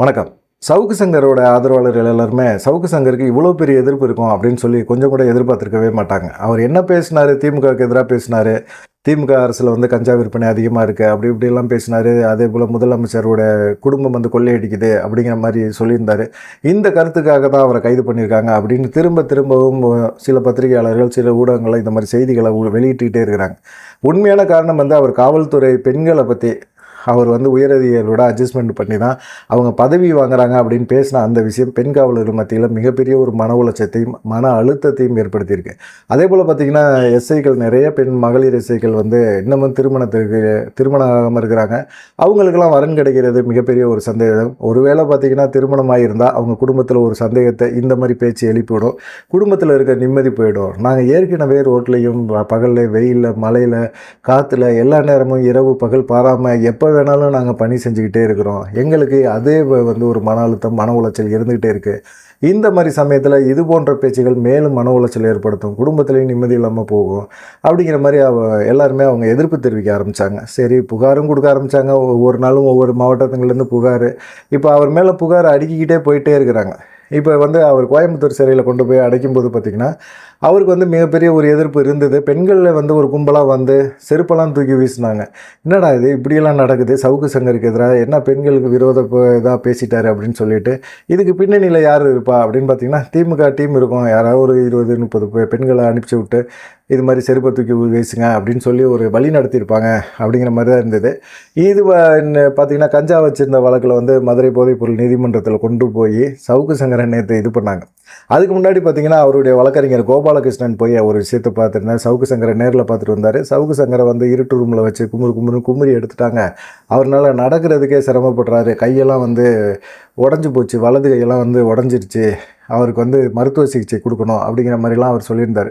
வணக்கம். சவுக்கு சங்கரோட ஆதரவாளர்கள் எல்லாருமே சவுக்கு சங்கருக்கு இவ்வளோ பெரிய எதிர்ப்பு இருக்கும் அப்படின்னு சொல்லி கொஞ்சம் கூட எதிர்பார்த்துருக்கவே மாட்டாங்க. அவர் என்ன பேசினாரு? திமுகவுக்கு எதிராக பேசினாரு? திமுக அரசில் வந்து கஞ்சா விற்பனை அதிகமாக இருக்குது அப்படி இப்படிலாம் பேசினாரு. அதே போல் முதலமைச்சரோட குடும்பம் வந்து கொள்ளையடிக்குது அப்படிங்கிற மாதிரி சொல்லியிருந்தார். இந்த கருத்துக்காக தான் அவரை கைது பண்ணியிருக்காங்க அப்படின்னு திரும்ப திரும்பவும் சில பத்திரிகையாளர்கள் சில ஊடகங்கள் இந்த மாதிரி செய்திகளை வெளியிட்டுக்கிட்டே இருக்கிறாங்க. உண்மையான காரணம் வந்து அவர் காவல்துறை பெண்களை பற்றி அவர் வந்து உயரதிகாரியோட அட்ஜஸ்ட்மெண்ட் பண்ணி தான் அவங்க பதவி வாங்குறாங்க அப்படின்னு பேசின அந்த விஷயம் பெண் காவலர் மத்தியில் மிகப்பெரிய ஒரு மன உளைச்சத்தையும் மன அழுத்தத்தையும் ஏற்படுத்தியிருக்கு. அதே போல் பார்த்திங்கன்னா எஸ்ஐக்கள் நிறைய பெண் மகளிர் எஸ்ஐக்கள் வந்து இன்னமும் திருமணத்திற்கு திருமணம் ஆகாமல் இருக்கிறாங்க. அவங்களுக்கெல்லாம் வரன் கிடைக்கிறது மிகப்பெரிய ஒரு சந்தேகம். ஒருவேளை பார்த்திங்கன்னா திருமணம் ஆகியிருந்தால் அவங்க குடும்பத்தில் ஒரு சந்தேகத்தை இந்த மாதிரி பேச்சு எழுப்பிவிடும். குடும்பத்தில் இருக்க நிம்மதி போயிடும். நாங்கள் ஏற்கனவே ரோட்லேயும் பகலில் வெயிலில் மழையில் காற்றுல எல்லா நேரமும் இரவு பகல் பாராமல் எப்போ வேணாலும் நாங்கள் பணி செஞ்சுக்கிட்டே இருக்கிறோம். எங்களுக்கு அதே வந்து ஒரு மன அழுத்தம் மன உளைச்சல் இருந்துக்கிட்டே இருக்குது இந்த மாதிரி சமயத்தில் இது போன்ற பேச்சுகள் மேலும் மன உளைச்சல் ஏற்படுத்தும். குடும்பத்துலேயும் நிம்மதி இல்லாமல் போகும். அப்படிங்கிற மாதிரி அவ எல்லாருமே அவங்க எதிர்ப்பு தெரிவிக்க ஆரம்பித்தாங்க சரி புகாரும் கொடுக்க ஆரம்பித்தாங்க ஒவ்வொரு நாளும் ஒவ்வொரு மாவட்டத்துங்கள்லேருந்து புகார். இப்போ அவர் மேலே புகார் அடுக்கிக்கிட்டே போயிட்டே இருக்கிறாங்க. இப்போ வந்து அவர் கோயம்புத்தூர் சிறையில் கொண்டு போய் அடைக்கும் போது பார்த்திங்கன்னா அவருக்கு வந்து மிகப்பெரிய ஒரு எதிர்ப்பு இருந்தது. பெண்களில் வந்து ஒரு கும்பலாக வந்து செருப்பெல்லாம் தூக்கி வீசினாங்க. என்னடா இது? இப்படியெல்லாம் நடக்குது? சவுக்கு சங்கருக்கு எதிராக என்ன பெண்களுக்கு விரோத இதாக பேசிட்டார்? அப்படின்னு சொல்லிட்டு இதுக்கு பின்னணியில் யார் இருப்பா? அப்படின்னு பார்த்தீங்கன்னா திமுக டீம் இருக்கும். யாராவது ஒரு இருபது முப்பது பெண்களை அனுப்பிச்சி விட்டு இது மாதிரி செருப்பை தூக்கி வீசுங்க அப்படின்னு சொல்லி ஒரு வழி நடத்தியிருப்பாங்க அப்படிங்கிற மாதிரி தான் இருந்தது. இது வ- பார்த்தீங்கன்னா கஞ்சா வச்சுருந்த வழக்கில் வந்து மதுரை போதைப்பொருள் நீதிமன்றத்தில் கொண்டு போய் சவுக்கு சங்கரன் நேற்று இது பண்ணாங்க. அதுக்கு முன்னாடி பார்த்தீங்கன்னா அவருடைய வழக்கறிஞர் கோபாலகிருஷ்ணன் போய் ஒரு விஷயத்தை பார்த்துருந்தார் சவுக்கு சங்கரை நேரில் பார்த்துட்டு வந்தார். சவுக்கு சங்கரை வந்து இருட்டு ரூமில் வச்சு குமுறு குமுறு குமுறி எடுத்துட்டாங்க. அவர்னால நடக்கிறதுக்கே சிரமப்படுறாரு. கையெல்லாம் வந்து உடஞ்சி போச்சு. வலது கையெல்லாம் வந்து உடஞ்சிருச்சு. அவருக்கு வந்து மருத்துவ சிகிச்சை கொடுக்கணும் அப்படிங்கிற மாதிரிலாம் அவர் சொல்லியிருந்தார்.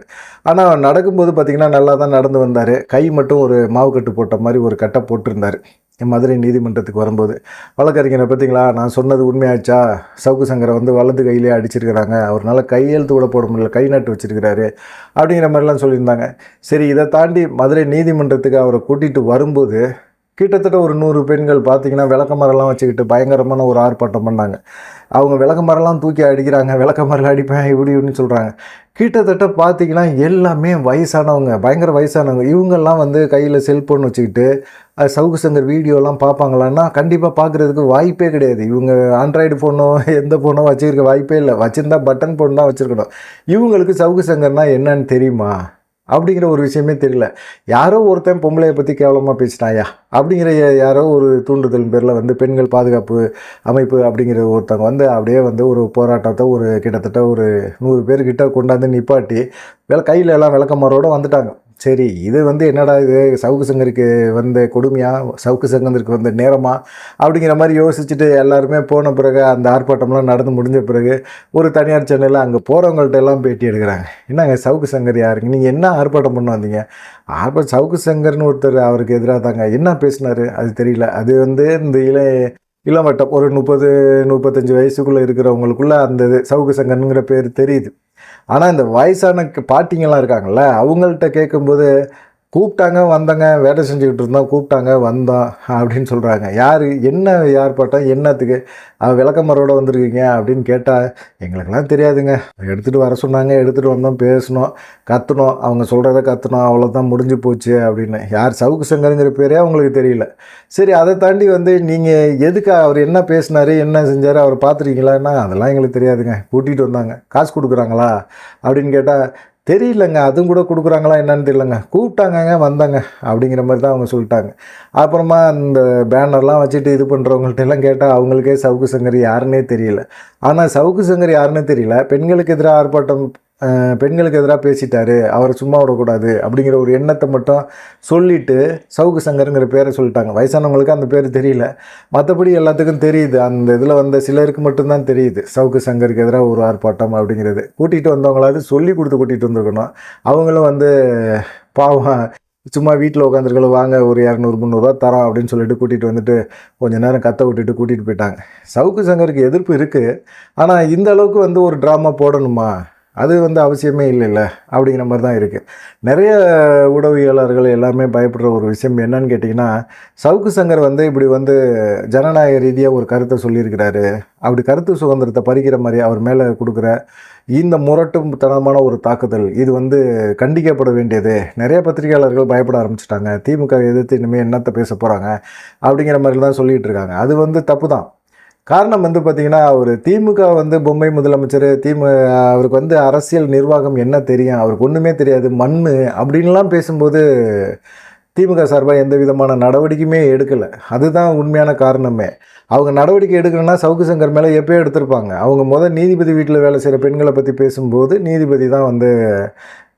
ஆனால் நடக்கும்போது பார்த்திங்கன்னா நல்லா தான் நடந்து வந்தார். கை மட்டும் ஒரு மாவு கட்டு போட்ட மாதிரி ஒரு கட்டை போட்டிருந்தார். மதுரை நீதிமன்றத்துக்கு வரும்போது. வழக்கறிஞரை பார்த்தீங்களா? நான் சொன்னது உண்மையாச்சா? சவுக்கு சங்கரை வந்து வலது கையிலே அடிச்சிருக்கிறாங்க. அவர்னால கையெழுத்து கூட போட முடியல. கை நட்டு வச்சிருக்கிறாரு. அப்படிங்கிற மாதிரிலாம் சொல்லியிருந்தாங்க. சரி இதை தாண்டி மதுரை நீதிமன்றத்துக்கு அவரை கூட்டிகிட்டு வரும்போது கிட்டத்தட்ட ஒரு நூறு பெண்கள் பார்த்தீங்கன்னா விளக்கமரம்லாம் வச்சுக்கிட்டு பயங்கரமான ஒரு ஆர்ப்பாட்டம் பண்ணாங்க. அவங்க விளக்கமரம்லாம் தூக்கி அடிக்கிறாங்க. விளக்கமரில் அடிப்பேன் இப்படி இப்படின்னு சொல்கிறாங்க கிட்டத்தட்ட பார்த்தீங்கன்னா எல்லாமே வயசானவங்க பயங்கர வயசானவங்க. இவங்கெல்லாம் வந்து கையில் செல்ஃபோன் வச்சுக்கிட்டு அது சவுக்கு சங்கர் வீடியோலாம் பார்ப்பாங்களான்னா கண்டிப்பாக பார்க்குறதுக்கு வாய்ப்பே கிடையாது. இவங்க ஆண்ட்ராய்டு ஃபோனோ எந்த ஃபோனோ வச்சுருக்க வாய்ப்பே இல்லை. வச்சுருந்தா பட்டன் ஃபோன் தான் வச்சுருக்கணும். இவங்களுக்கு சவுக்கு சங்கர்னால் என்னன்னு தெரியுமா? அப்படிங்கிற ஒரு விஷயமே தெரியல. யாரோ ஒருத்தன் பொம்பளையை பற்றி கேவலமாக பேசினாயா அப்படிங்கிற யாரோ ஒரு தூண்டுதல் பேரில் வந்து பெண்கள் பாதுகாப்பு அமைப்பு அப்படிங்கிற ஒருத்தவங்க வந்து அப்படியே வந்து ஒரு போராட்டத்தை ஒரு கிட்டத்தட்ட ஒரு நூறு பேர்கிட்ட கொண்டாந்து நிப்பாட்டி விள கையில் எல்லாம் விளக்கமாரோடு வந்துட்டாங்க. சரி இது வந்து என்னடா இது? சவுக்கு சங்கருக்கு வந்த கொடுமையா? சவுக்கு சங்கருக்கு வந்த நேரமா? அப்படிங்கிற மாதிரி யோசிச்சுட்டு எல்லாருமே போன பிறகு அந்த ஆர்ப்பாட்டம்லாம் நடந்து முடிஞ்ச பிறகு ஒரு தனியார் சேனலில் அங்கே போகிறவங்கள்ட்ட எல்லாம் பேட்டி எடுக்கிறாங்க. என்னங்க சவுக்கு சங்கர் யாருங்க? நீங்கள் என்ன ஆர்ப்பாட்டம் பண்ண வந்தீங்க? ஆர்ப்பாட்டம் சவுக்கு சங்கர்னு ஒருத்தர் அவருக்கு எதிராக தாங்க என்ன பேசினாரு? அது தெரியல. அது வந்து இந்த இளைய இளவட்டம் ஒரு முப்பது முப்பத்தஞ்சு வயசுக்குள்ளே இருக்கிறவங்களுக்குள்ள அந்த இது சவுக்கு சங்கருங்கிற பேர் தெரியுது. ஆனால் இந்த வயசான பாட்டிங்கெல்லாம் இருக்காங்கல்ல அவங்கள்ட்ட கேட்கும்போது கூப்பிட்டாங்க வந்தாங்க வேலை செஞ்சுக்கிட்டு இருந்தோம் கூப்பிட்டாங்க வந்தோம் அப்படின்னு சொல்கிறாங்க யார்? என்ன யார் பாட்டம் என்னத்துக்கு? அவ விளக்கமரோட வந்திருக்கீங்க அப்படின்னு கேட்டால் எங்களுக்கெல்லாம் தெரியாதுங்க. எடுத்துகிட்டு வர சொன்னாங்க எடுத்துகிட்டு வந்தோம் பேசினோம் கற்றுனோம் அவங்க சொல்கிறத கத்துனோம் அவ்வளோதான் முடிஞ்சு போச்சு அப்படின்னு. யார்? சவுக்கு சங்கருங்கிற பேரே அவங்களுக்கு தெரியல. சரி அதை தாண்டி வந்து நீங்கள் எதுக்கு அவர் என்ன பேசினார் என்ன செஞ்சார் அவர் பார்த்துருக்கீங்களான்னா அதெல்லாம் எங்களுக்கு தெரியாதுங்க. கூட்டிகிட்டு வந்தாங்க. காசு கொடுக்குறாங்களா அப்படின்னு கேட்டால் தெரியலங்க அதுவும் கூட கொடுக்குறாங்களா என்னன்னு தெரியலங்க. கூப்பிட்டாங்கங்க வந்தாங்க அப்படிங்கிற மாதிரி தான் அவங்க சொல்லிட்டாங்க. அப்புறமா அந்த பேனர்லாம் வச்சுட்டு இது பண்ணுறவங்கள்ட்ட எல்லாம் கேட்டால் அவங்களுக்கே சவுக்கு சங்கர் யாருன்னே தெரியல. ஆனால் சவுக்கு சங்கர் யாருன்னே தெரியல. பெண்களுக்கு எதிராக ஆர்ப்பாட்டம் பெண்களுக்கு எதிராக பேசிட்டாரு அவரை சும்மா விடக்கூடாது அப்படிங்கிற ஒரு எண்ணத்தை மட்டும் சொல்லிட்டு சவுக்கு சங்கருங்கிற பேரை சொல்லிட்டாங்க. வயசானவங்களுக்கு அந்த பேர் தெரியல. மற்றபடி எல்லாத்துக்கும் தெரியுது. அந்த இதில் வந்த சிலருக்கு மட்டும்தான் தெரியுது. சவுக்கு சங்கருக்கு எதிராக ஒரு ஆர்ப்பாட்டம் அப்படிங்கிறது. கூட்டிகிட்டு வந்தவங்களாவது சொல்லி கொடுத்து கூட்டிகிட்டு வந்திருக்கணும். அவங்களும் வந்து பாவம் சும்மா வீட்டில் உட்காந்துருக்கல வாங்க ஒரு இரநூறு முந்நூறுரூவா தரோம் அப்படின்னு சொல்லிட்டு கூட்டிகிட்டு வந்துட்டு கொஞ்ச நேரம் கத்த விட்டுட்டு கூட்டிகிட்டு போயிட்டாங்க. சவுக்கு சங்கருக்கு எதிர்ப்பு இருக்குது ஆனால் இந்த அளவுக்கு வந்து ஒரு ட்ராமா போடணுமா? அது வந்து அவசியமே இல்லைல்ல அப்படிங்கிற மாதிரி தான் இருக்குது நிறைய ஊடகவியலாளர்கள் எல்லாமே பயப்படுற ஒரு விஷயம் என்னன்னு கேட்டிங்கன்னா சவுக்கு சங்கர் வந்து இப்படி வந்து ஜனநாயக ரீதியாக ஒரு கருத்தை சொல்லியிருக்கிறாரு. அப்படி கருத்து சுதந்திரத்தை பறிக்கிற மாதிரி அவர் மேலே கொடுக்குற இந்த முரட்டுத்தனமான ஒரு தாக்குதல் இது வந்து கண்டிக்கப்பட வேண்டியது. நிறைய பத்திரிகையாளர்கள் பயப்பட ஆரம்பிச்சிட்டாங்க. திமுக எதிர்த்து இனிமேல் என்னத்தை பேச போகிறாங்க அப்படிங்கிற மாதிரி தான் சொல்லிகிட்டு இருக்காங்க. அது வந்து தப்பு தான். காரணம் வந்து பார்த்திங்கன்னா அவர் திமுக வந்து பொம்மை முதலமைச்சர் திமு அவருக்கு வந்து அரசியல் நிர்வாகம் என்ன தெரியும் அவருக்கு ஒன்றுமே தெரியாது மண் அப்படின்லாம் பேசும்போது திமுக சார்பாக எந்த விதமான நடவடிக்கையுமே எடுக்கலை. அதுதான் உண்மையான காரணமே. அவங்க நடவடிக்கை எடுக்கணும்னா சவுக்கு சங்கர் மேலே எப்போயோ எடுத்திருப்பாங்க. அவங்க முதல் நீதிபதி வீட்டில் வேலை செய்கிற பெண்களை பற்றி பேசும்போது நீதிபதி தான் வந்து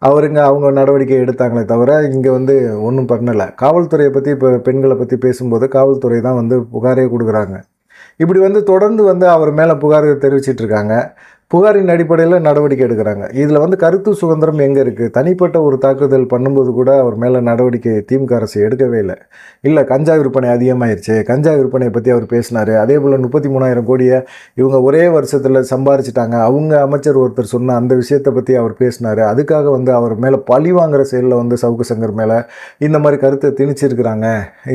அவருங்க அவங்க நடவடிக்கை எடுத்தாங்களே தவிர இங்கே வந்து ஒன்றும் பண்ணலை. காவல்துறையை பற்றி இப்போ பெண்களை பற்றி பேசும்போது காவல்துறை தான் வந்து புகாரே கொடுக்குறாங்க. இப்படி வந்து தொடர்ந்து வந்து அவர் மேலே புகார் தெரிவிச்சிட்டு இருக்காங்க புகாரின் அடிப்படையில் நடவடிக்கை எடுக்கிறாங்க. இதில் வந்து கருத்து சுதந்திரம் எங்கே இருக்குது தனிப்பட்ட ஒரு தாக்குதல் பண்ணும்போது கூட அவர் மேலே நடவடிக்கை திமுக அரசு எடுக்கவே இல்லை. இல்லை கஞ்சா விற்பனை அதிகமாயிருச்சு. கஞ்சா விற்பனையை பற்றி அவர் பேசினார். அதே போல் முப்பத்தி மூணாயிரம் கோடியை இவங்க ஒரே வருஷத்தில் சம்பாரிச்சிட்டாங்க. அவங்க அமைச்சர் ஒருத்தர் சொன்ன அந்த விஷயத்தை பற்றி அவர் பேசினார். அதுக்காக வந்து அவர் மேலே பழி வாங்குகிற செயலில் வந்து சவுக்கு சங்கர் மேலே இந்த மாதிரி கருத்தை திணிச்சிருக்கிறாங்க.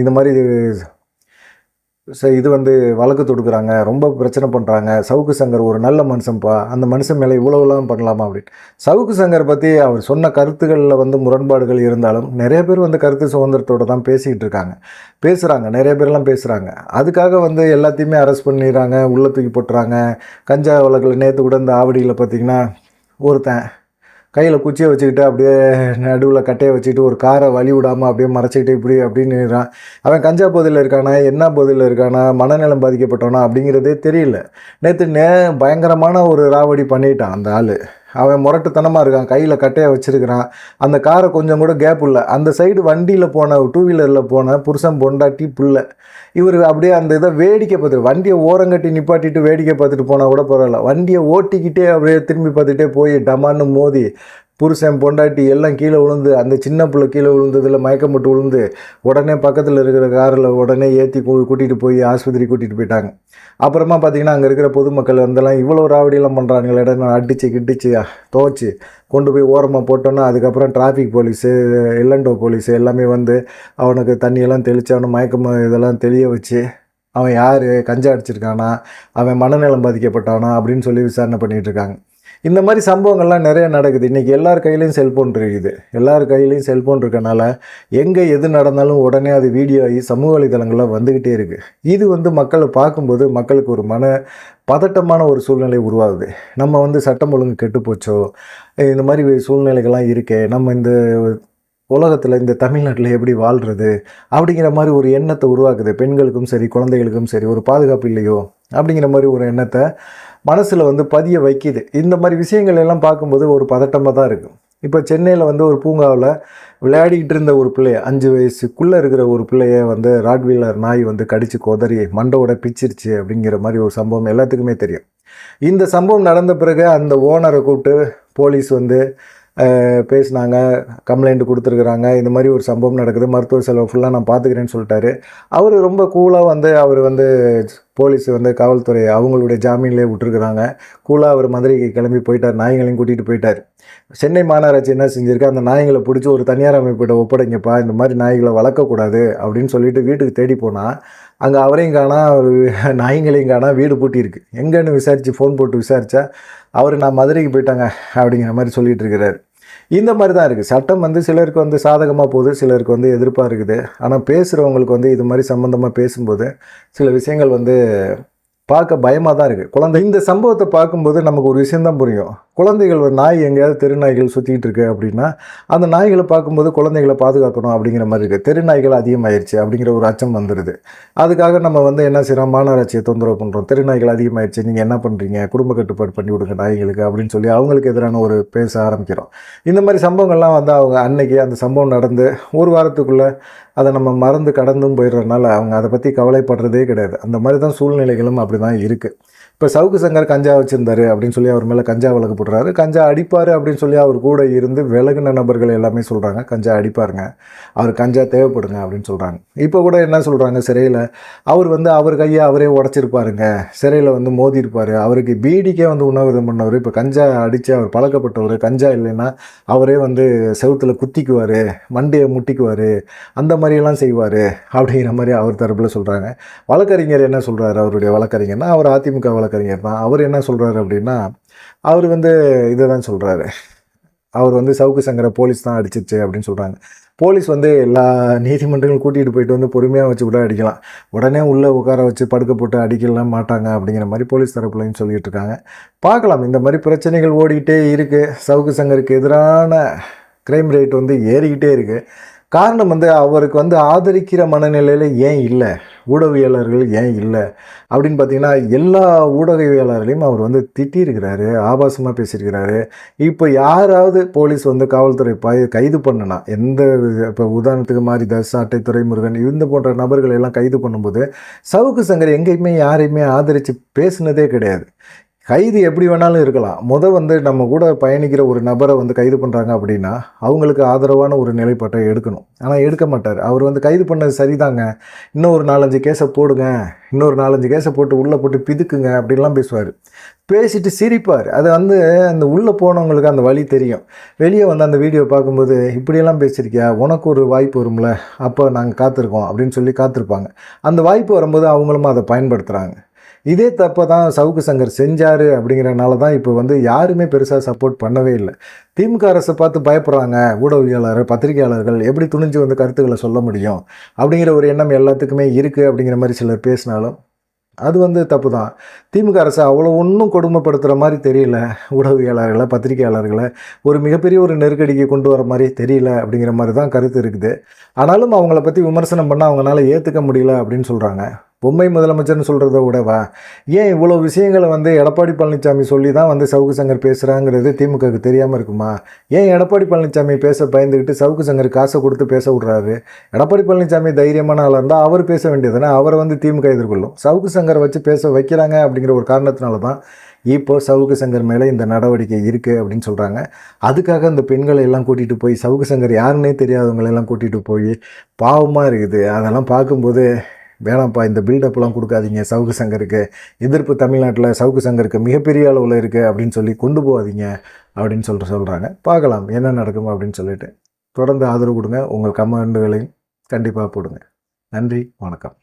இந்த மாதிரி இது வந்து வழக்கு தொடுக்குறாங்க ரொம்ப பிரச்சனை பண்ணுறாங்க சவுக்கு சங்கர் ஒரு நல்ல மனுஷன்ப்பா அந்த மனுஷன் மேலே இவ்வளோலாம் பண்ணலாமா அப்படின்னு. சவுக்கு சங்கர் பற்றி அவர் சொன்ன கருத்துக்களில் வந்து முரண்பாடுகள் இருந்தாலும் நிறைய பேர் வந்து கருத்து சுதந்திரத்தோடு தான் பேசிக்கிட்டு இருக்காங்க. பேசுகிறாங்க நிறைய பேர்லாம் பேசுகிறாங்க அதுக்காக வந்து எல்லாத்தையுமே அரெஸ்ட் பண்ணிடுறாங்க உள்ளே தூக்கி போட்டுறாங்க. கஞ்சா வழக்கில் நேற்று கூட இந்த ஆவடியில் பார்த்திங்கன்னா ஒருத்தன் கையில் குச்சியை வச்சுக்கிட்டு அப்படியே நடுவில் கட்டையை வச்சுக்கிட்டு ஒரு காரை வழி விடாமல் அப்படியே மறைச்சிக்கிட்டு இப்படி அப்படின்னு நிற்கிறான் அவன் கஞ்சா போதையில் இருக்கானா? என்ன போதையில் இருக்கானா? மனநலம் பாதிக்கப்பட்டவனா அப்படிங்கிறதே தெரியல. நேற்று நே பயங்கரமான ஒரு ராவடி பண்ணிட்டான் அந்த ஆள். அவன் முரட்டுத்தனமாக இருக்கான் கையில் கட்டையை வச்சுருக்கிறான். அந்த காரை கொஞ்சம் கூட கேப் இல்லை. அந்த சைடு வண்டியில் போன டூ வீலரில் போன புருஷன் பொண்டாட்டி புள்ள. இவர் அப்படியே அந்த இதை வேடிக்கை பார்த்துட்டு வண்டியை ஓரங்கட்டி நிப்பாட்டிட்டு வேடிக்கை பார்த்துட்டு போனால் கூட பரவாயில்ல. வண்டியை ஓட்டிக்கிட்டே அப்படியே திரும்பி பார்த்துட்டே போய் டமான்னு மோதி புருஷன் பொண்டாட்டி எல்லாம் கீழே விழுந்து அந்த சின்ன பிள்ளை கீழே விழுந்ததில் மயக்கம் போட்டு விழுந்து உடனே பக்கத்தில் இருக்கிற காரில் உடனே ஏற்றி கூட்டிகிட்டு போய் ஆஸ்பத்திரி கூட்டிகிட்டு போயிட்டாங்க. அப்புறமா பார்த்திங்கன்னா அங்கே இருக்கிற பொதுமக்கள் வந்தெல்லாம் இவ்வளோ ராவடியெல்லாம் பண்ணுறாங்களே நான் அடித்து கிட்டிச்சு துவச்சி கொண்டு போய் ஓரமாக போட்டோன்னா அதுக்கப்புறம் டிராஃபிக் போலீஸு எல்லண்டோ போலீஸு எல்லாமே வந்து அவனுக்கு தண்ணியெல்லாம் தெளித்து அவனை மயக்கம் இதெல்லாம் தெளிய வச்சு அவன் யார் கஞ்சா அடிச்சிருக்கானா அவன் மனநலம் பாதிக்கப்பட்டானா அப்படின்னு சொல்லி விசாரணை பண்ணிகிட்டு இருக்காங்க. இந்த மாதிரி சம்பவங்கள்லாம் நிறைய நடக்குது. இன்றைக்கி எல்லார் கையிலையும் செல்ஃபோன் இருக்குது. எல்லார் கையிலையும் செல்ஃபோன் இருக்கனால எங்கே எது நடந்தாலும் உடனே அது வீடியோ ஆகி சமூக வலைதளங்களில் வந்துக்கிட்டே இருக்குது இது வந்து மக்களை பார்க்கும்போது மக்களுக்கு ஒரு மன பதட்டமான ஒரு சூழ்நிலை உருவாகுது. நம்ம வந்து சட்டம் ஒழுங்கு கெட்டுப்போச்சோ இந்த மாதிரி சூழ்நிலைகள்லாம் இருக்கே. நம்ம இந்த உலகத்தில் இந்த தமிழ்நாட்டில் எப்படி வாழ்கிறது அப்படிங்கிற மாதிரி ஒரு எண்ணத்தை உருவாக்குது. பெண்களுக்கும் சரி குழந்தைகளுக்கும் சரி ஒரு பாதுகாப்பு இல்லையோ? அப்படிங்கிற மாதிரி ஒரு எண்ணத்தை மனசில் வந்து பதிய வைக்கிது. இந்த மாதிரி விஷயங்கள் எல்லாம் பார்க்கும்போது ஒரு பதட்டமாக தான் இருக்கும் இப்போ சென்னையில் வந்து ஒரு பூங்காவில் விளையாடிக்கிட்டு இருந்த ஒரு பிள்ளைய அஞ்சு வயசுக்குள்ளே இருக்கிற ஒரு பிள்ளைய வந்து ராட்வீலர் நாய் வந்து கடித்து கொதறி மண்டோட பிச்சிருச்சு அப்படிங்கிற மாதிரி ஒரு சம்பவம் எல்லாத்துக்குமே தெரியும். இந்த சம்பவம் நடந்த பிறகு அந்த ஓனரை கூப்பிட்டு போலீஸ் வந்து பேசினாங்க கம்ப்ளைண்ட் கொடுத்துருக்குறாங்க. இந்த மாதிரி ஒரு சம்பவம் நடக்குது. மருத்துவ செலவு ஃபுல்லாக நான் பார்த்துக்கிறேன்னு சொல்லிட்டாரு. அவர் ரொம்ப கூலாக வந்து அவர் வந்து போலீஸ் வந்து காவல்துறை அவங்களுடைய ஜாமீன்லேயே விட்டுருக்குறாங்க. கூலாக அவர் மதுரைக்கு கிளம்பி போயிட்டார். நாய்களையும் கூட்டிகிட்டு போயிட்டார். சென்னை மாநகராட்சி என்ன செஞ்சுருக்கு? அந்த நாய்களை பிடிச்சி ஒரு தனியார் அமைப்பிட்ட ஒப்படைங்கப்பா. இந்த மாதிரி நாய்களை வளர்க்கக்கூடாது அப்படின்னு சொல்லிட்டு வீட்டுக்கு தேடி போனால் அங்கே அவரையும் காணா நாய்ங்களையும் காணா வீடு பூட்டியிருக்கு. எங்கேன்னு விசாரித்து ஃபோன் போட்டு விசாரித்தா அவர் நான் மதுரைக்கு போயிட்டாங்க அப்படிங்கிற மாதிரி சொல்லிகிட்டு இருக்கிறார். இந்த மாதிரி தான் இருக்குது சட்டம் வந்து சிலருக்கு வந்து சாதகமாக போகுது சிலருக்கு வந்து எதிர்ப்பாக இருக்குது. ஆனால் பேசுகிறவங்களுக்கு வந்து இது மாதிரி சம்மந்தமாக பேசும்போது சில விஷயங்கள் வந்து பார்க்க பயமாக தான் இருக்குது குழந்தை இந்த சம்பவத்தை பார்க்கும்போது நமக்கு ஒரு விஷயந்தான் புரியும். குழந்தைகள் நாய் எங்கேயாவது தெரு நாய்கள் சுற்றிக்கிட்டு இருக்கு அப்படின்னா அந்த நாய்களை பார்க்கும்போது குழந்தைகளை பாதுகாக்கணும் அப்படிங்கிற மாதிரி இருக்குது தெரு நாய்கள் அதிகமாகிடுச்சு அப்படிங்கிற ஒரு அச்சம் வந்துடுது அதுக்காக நம்ம வந்து என்ன செய்கிறோம் மாநகராட்சியை தொந்தரவு பண்ணுறோம் தெரு நாய்கள் அதிகமாகிடுச்சு நீங்கள் என்ன பண்ணுறீங்க குடும்ப கட்டுப்பாடு பண்ணி விடுங்க நாய்களுக்கு அப்படின்னு சொல்லி அவங்களுக்கு எதிரான ஒரு பேச ஆரம்பிக்கிறோம். இந்த மாதிரி சம்பவங்கள்லாம் வந்து அவங்க அன்னைக்கு அந்த சம்பவம் நடந்து ஒரு வாரத்துக்குள்ளே அதை நம்ம மறந்து கடந்தும் போயிடுறதுனால அவங்க அதை பற்றி கவலைப்படுறதே கிடையாது. அந்த மாதிரி தான் சூழ்நிலைகளும் அப்படி தான் இருக்குது இப்போ சவுக்கு சங்கர் கஞ்சா வச்சுருந்தாரு அப்படின்னு சொல்லி அவர் மேலே கஞ்சா வழக்கு போடுறாரு. கஞ்சா அடிப்பார் அப்படின்னு சொல்லி அவர் கூட இருந்து விலகின நபர்கள் எல்லாமே சொல்கிறாங்க கஞ்சா அடிப்பாருங்க. அவர் கஞ்சா தேவைப்படுங்க அப்படின்னு சொல்கிறாங்க இப்போ கூட என்ன சொல்கிறாங்க சிறையில் அவர் வந்து அவர் கையை அவரே உடச்சிருப்பாருங்க. சிறையில் வந்து மோதி இருப்பார் அவருக்கு பீடிக்கே வந்து உணவிதம் பண்ணவர். இப்போ கஞ்சா அடித்து அவர் பழக்கப்பட்டவர். கஞ்சா இல்லைன்னா அவரே வந்து செவுத்தில் குத்திக்குவார். மண்டையை முட்டிக்குவார். அந்த மாதிரியெல்லாம் செய்வார் அப்படிங்கிற மாதிரி அவர் தரப்பில் சொல்கிறாங்க வழக்கறிஞர் என்ன சொல்கிறாரு அவருடைய வழக்கறிஞர்னா அவர் அதிமுக வழக்கறிஞர் தான். அவர் என்ன சொல்கிறாரு அப்படின்னா அவர் வந்து இதை தான் சொல்கிறாரு அவர் வந்து சவுக்கு சங்கரை போலீஸ் தான் அடிச்சிச்சு அப்படின்னு சொல்கிறாங்க போலீஸ் வந்து எல்லா நீதிமன்றங்களும் கூட்டிகிட்டு போயிட்டு வந்து பொறுமையாக வச்சு கூட அடிக்கலாம். உடனே உள்ளே உட்கார வச்சு படுக்க போட்டு அடிக்கலாம் மாட்டாங்க அப்படிங்கிற மாதிரி போலீஸ் தரப்புலையும் சொல்லிட்டு இருக்காங்க. பார்க்கலாம். இந்த மாதிரி பிரச்சனைகள் ஓடிக்கிட்டே இருக்குது சவுக்கு சங்கருக்கு எதிரான க்ரைம் ரேட் வந்து ஏறிக்கிட்டே இருக்குது காரணம் வந்து அவருக்கு வந்து ஆதரிக்கிற மனநிலையில் ஏன் இல்லை? ஊடகவியலாளர்கள் ஏன் இல்லை? அப்படின்னு பார்த்தீங்கன்னா எல்லா ஊடகவியலாளர்களையும் அவர் வந்து திட்டியிருக்கிறாரு ஆபாசமாக பேசியிருக்கிறாரு. இப்போ யாராவது போலீஸ் வந்து காவல்துறை ப கைது பண்ணனா எந்த இப்போ உதாரணத்துக்கு மாரிதாஸ் அட்டை துறைமுருகன் இந்த போன்ற நபர்களை எல்லாம் கைது பண்ணும்போது சவுக்கு சங்கர் எங்கேயுமே யாரையுமே ஆதரித்து பேசினதே கிடையாது. கைது எப்படி வேணாலும் இருக்கலாம். முத வந்து நம்ம கூட பயணிக்கிற ஒரு நபரை வந்து கைது பண்ணுறாங்க அப்படின்னா அவங்களுக்கு ஆதரவான ஒரு நிலைப்பாட்டை எடுக்கணும். ஆனால் எடுக்க மாட்டார். அவர் வந்து கைது பண்ணது சரிதாங்க. இன்னும் ஒரு நாலஞ்சு கேஸை போடுங்க. இன்னொரு நாலஞ்சு கேஸை போட்டு உள்ளே போட்டு பிதுக்குங்க அப்படின்லாம் பேசுவார். பேசிட்டு சிரிப்பார். அது வந்து அந்த உள்ளே போனவங்களுக்கு அந்த வழி தெரியும். வெளியே வந்து அந்த வீடியோ பார்க்கும்போது இப்படியெல்லாம் பேசியிருக்கியா உனக்கு ஒரு வாய்ப்பு வரும்ல. அப்போ நாங்கள் காத்திருக்கோம். அப்படின்னு சொல்லி காத்திருப்பாங்க. அந்த வாய்ப்பு வரும்போது அவங்களும் அதை பயன்படுத்துகிறாங்க இதே தப்பை தான் சவுக்கு சங்கர் செஞ்சார் அப்படிங்கிறனால தான் இப்போ வந்து யாருமே பெருசாக சப்போர்ட் பண்ணவே இல்லை. திமுக அரசை பார்த்து பயப்படுறாங்க. ஊடகவியலாளர் பத்திரிகையாளர்கள் எப்படி துணிஞ்சு வந்து கருத்துக்களை சொல்ல முடியும்? அப்படிங்கிற ஒரு எண்ணம் எல்லாத்துக்குமே இருக்குது அப்படிங்கிற மாதிரி சிலர் பேசினாலும் அது வந்து தப்பு தான் திமுக அரசு அவ்வளோ ஒன்றும் கொடுமைப்படுத்துகிற மாதிரி தெரியல. ஊடகவியலாளர்களை பத்திரிகையாளர்களை ஒரு மிகப்பெரிய ஒரு நெருக்கடிக்கு கொண்டு வர மாதிரி தெரியல அப்படிங்கிற மாதிரி தான் கருத்து இருக்குது. ஆனாலும் அவங்கள பற்றி விமர்சனம் பண்ணால் அவங்களால ஏற்றுக்க முடியல அப்படின்னு சொல்கிறாங்க பொம்மை முதலமைச்சர்னு சொல்கிறத விடவா? ஏன் இவ்வளோ விஷயங்களை வந்து எடப்பாடி பழனிசாமி சொல்லி தான் வந்து சவுக்கு சங்கர் பேசுகிறாங்கிறது திமுகவுக்கு தெரியாமல் இருக்குமா? ஏன் எடப்பாடி பழனிசாமி பேச பயந்துக்கிட்டு சவுக்கு சங்கர் காசை கொடுத்து பேச விட்றாரு? எடப்பாடி பழனிசாமி தைரியமான ஆளாக இருந்தால் அவர் பேச வேண்டியதுன்னா அவரை வந்து திமுக எதிர்கொள்ளும். சவுக்கு சங்கரை வச்சு பேச வைக்கிறாங்க அப்படிங்கிற ஒரு காரணத்தினால தான் இப்போ சவுக்கு சங்கர் மேலே இந்த நடவடிக்கை இருக்குது அப்படின்னு சொல்கிறாங்க அதுக்காக இந்த பெண்களை எல்லாம் கூட்டிகிட்டு போய் சவுக்கு சங்கர் யாருன்னே தெரியாதவங்களெல்லாம் கூட்டிகிட்டு போய் பாவமாக இருக்குது. அதெல்லாம் பார்க்கும்போது வேணாம்ப்பா இந்த பில்டப்லாம் கொடுக்காதீங்க சவுக்கு சங்கருக்கு. எதிர்ப்பு தமிழ்நாட்டில் சவுக்கு சங்கருக்கு மிகப்பெரிய அளவில் இருக்குது அப்படின்னு சொல்லி கொண்டு போகாதீங்க அப்படின்னு சொல்லிட்டு சொல்கிறாங்க பார்க்கலாம் என்ன நடக்கும் அப்படின்னு சொல்லிட்டு. தொடர்ந்து ஆதரவு கொடுங்க. உங்கள் கமெண்டுகளையும் கண்டிப்பாக போடுங்க. நன்றி வணக்கம்.